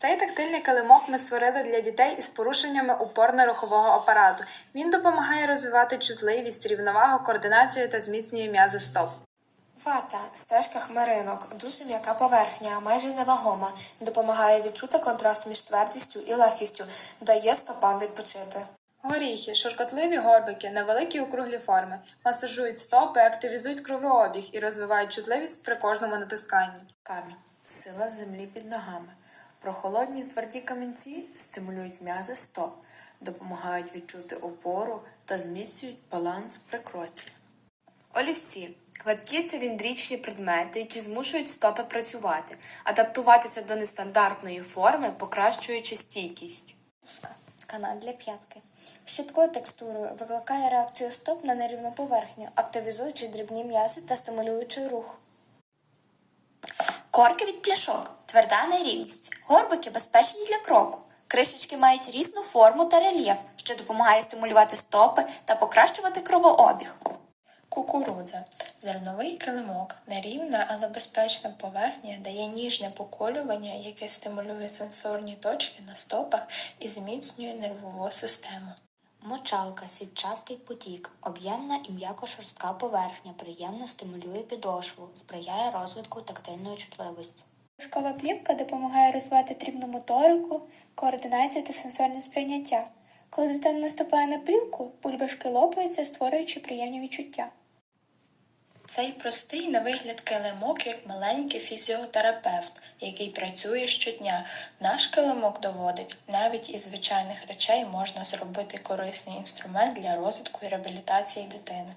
Цей тактильний килимок ми створили для дітей із порушеннями опорно-рухового апарату. Він допомагає розвивати чутливість, рівновагу, координацію та зміцнює м'язи стоп. Вата, стежка хмаринок, дуже м'яка поверхня, майже невагома, допомагає відчути контраст між твердістю і легкістю, дає стопам відпочити. Горіхи, шоркотливі горбики, невеликі округлі форми, масажують стопи, активізують кровообіг і розвивають чутливість при кожному натисканні. Камінь сила землі під ногами. Прохолодні тверді камінці стимулюють м'язи стоп, допомагають відчути опору та зміцнюють баланс при кроці. Олівці гладкі циліндричні предмети, які змушують стопи працювати, адаптуватися до нестандартної форми, покращуючи стійкість. Узка. Канат для п'ятки. З чіткою текстурою викликає реакцію стоп на нерівну поверхню, активізуючи дрібні м'язи та стимулюючи рух. Корки від пляшок, тверда нерівність, горбики безпечні для кроку. Кришечки мають різну форму та рельєф, що допомагає стимулювати стопи та покращувати кровообіг. Кукурудза зерновий килимок, нерівна, але безпечна поверхня дає ніжне поколювання, яке стимулює сенсорні точки на стопах і зміцнює нервову систему. Мочалка сітчастий потік, об'ємна і м'яко шорстка поверхня, приємно стимулює підошву, сприяє розвитку тактильної чутливості. Шкова плівка допомагає розвивати дрібну моторику, координацію та сенсорне сприйняття. Коли дитина наступає на плівку, бульбашки лопаються, створюючи приємні відчуття. Цей простий на вигляд килимок як маленький фізіотерапевт, який працює щодня. Наш килимок доводить, навіть із звичайних речей можна зробити корисний інструмент для розвитку і реабілітації дитини.